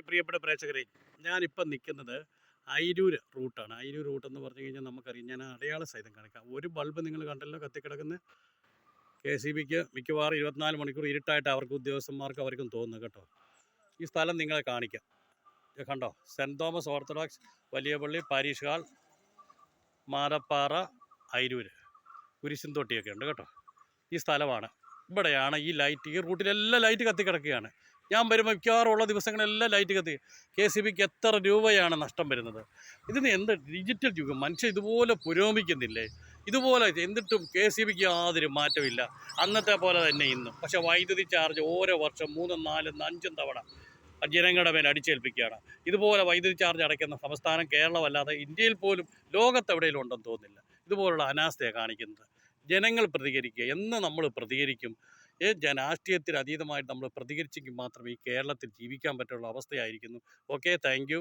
പ്രിയപ്പെട്ട പ്രേക്ഷകരെ ഞാനിപ്പം നിൽക്കുന്നത് അയിരൂര് റൂട്ടാണ്. അയിരൂർ റൂട്ട് എന്ന് പറഞ്ഞു കഴിഞ്ഞാൽ നമുക്കറിയാം ഞാൻ അടയാള സഹിതം കാണിക്കാം. ഒരു ബൾബ് നിങ്ങൾ കണ്ടല്ലോ കത്തിക്കിടക്കുന്ന കെ സി ബിക്ക് മിക്കവാറും ഇരുപത്തിനാല് മണിക്കൂർ ഇരുട്ടായിട്ട് അവർക്ക് ഉദ്യോഗസ്ഥന്മാർക്ക് അവർക്കും തോന്നുന്നു കേട്ടോ. ഈ സ്ഥലം നിങ്ങളെ കാണിക്കാം. കണ്ടോ? Saint Thomas Orthodox Valiyapally parish hall Marappara Ayiroor കുരിശൻ തൊട്ടിയൊക്കെ ഉണ്ട് കേട്ടോ. ഈ സ്ഥലമാണ്. ഇവിടെയാണ് ഈ ലൈറ്റ് ഈ റൂട്ടിലെല്ലാം ലൈറ്റ് കത്തിക്കിടക്കുകയാണ്. ഞാൻ വരുമ്പോൾ മിക്കവാറും ഉള്ള ദിവസങ്ങളെല്ലാം ലൈറ്റ് കത്തി. കെ സി ബിക്ക് എത്ര രൂപയാണ് നഷ്ടം വരുന്നത്? ഇതിന് എന്ത് ഡിജിറ്റൽ യുഗം? മനുഷ്യൻ ഇതുപോലെ പുരോഗമിക്കുന്നില്ലേ? ഇതുപോലെ എന്നിട്ടും കെ സി ബിക്ക് യാതൊരു മാറ്റമില്ല. അന്നത്തെ പോലെ തന്നെ ഇന്നും. പക്ഷേ വൈദ്യുതി ചാർജ് ഓരോ വർഷം മൂന്നും നാലും അഞ്ചും തവണ ജനങ്ങളുടെ മേൽ അടിച്ചേൽപ്പിക്കുകയാണ്. ഇതുപോലെ വൈദ്യുതി ചാർജ് അടയ്ക്കുന്ന സംസ്ഥാനം കേരളമല്ലാതെ ഇന്ത്യയിൽ പോലും ലോകത്തെവിടെയും ഉണ്ടെന്ന് തോന്നുന്നില്ല. ഇതുപോലുള്ള അനാസ്ഥയാണ് കാണിക്കുന്നത്. ജനങ്ങൾ പ്രതികരിക്കുക. എന്ന് നമ്മൾ പ്രതികരിക്കും. ജനാഷ്ട്രീയത്തിന് അതീതമായിട്ട് നമ്മൾ പ്രതികരിച്ചെങ്കിൽ മാത്രമേ ഈ കേരളത്തിൽ ജീവിക്കാൻ പറ്റുള്ള അവസ്ഥയായിരിക്കുന്നു. Okay thank